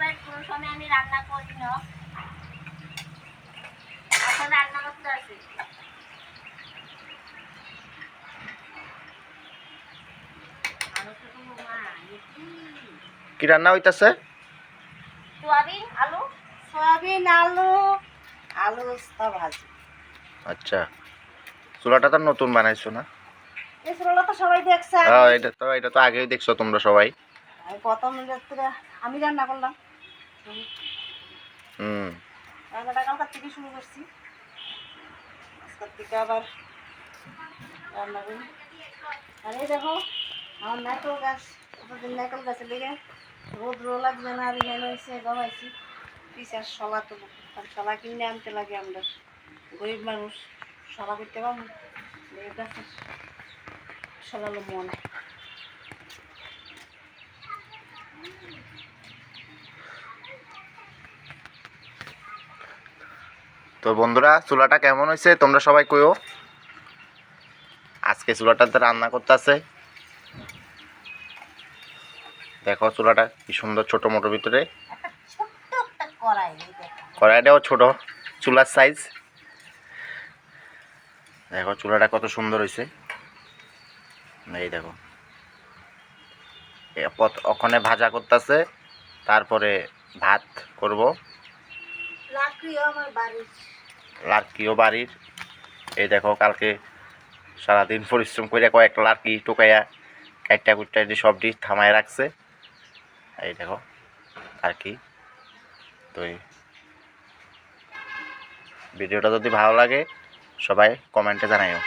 বাড়ির কোনো সময় আমি রান্না করি না। এখন রান্না করতে আসি। আরও তো কোনো মা, এ কি? কি রান্না হইতাছে? সোয়াবিন আলু। সয়াবিন আলু আলু ভাজি। আচ্ছা। চুলাটা তো নতুন বানাইছো না? এই তো সবাই দেখছে। হ্যাঁ এটা তো এটা তো আগেই দেখছ তোমরা সবাই। আমি প্রথম রাত্রে আমি রান্না করলাম। হুম। রান্নাটা কালকার থেকে শুরু করছি। থেকে আবার রান্না করি। আর এই দেখো আমার নারকেল গাছ কতদিন নারকেল গাছের লেগে রোদ রো লাগবে না আর পিসার শলা তো শলা কিনে আনতে লাগে আমরা গরিব মানুষ। শলা করতে পারব? গাছের মন। তো বন্ধুরা চুলাটা কেমন হয়েছে? তোমরা সবাই কইও। আজকে চুলাটাতে রান্না করতেছে। দেখো চুলাটা কি সুন্দর ছোট মোটো ভিতরে। কড়াইটাও ছোট চুলার সাইজ দেখো চুলাটা কত সুন্দর হয়েছে এই দেখো। ওখানে ভাজা করতেছে তারপরে ভাত করব। আমার বাড়ির। এই দেখো কালকে সারাদিন পরিশ্রম করে কয়েকটা লার্কি টোকাইয়া কাইটটা কুটটা দিয়ে সব ডিশ থামায় রাখছে। এই দেখো আর কি। তো ভিডিওটা যদি ভালো লাগে সবাই কমেন্টে জানাইও।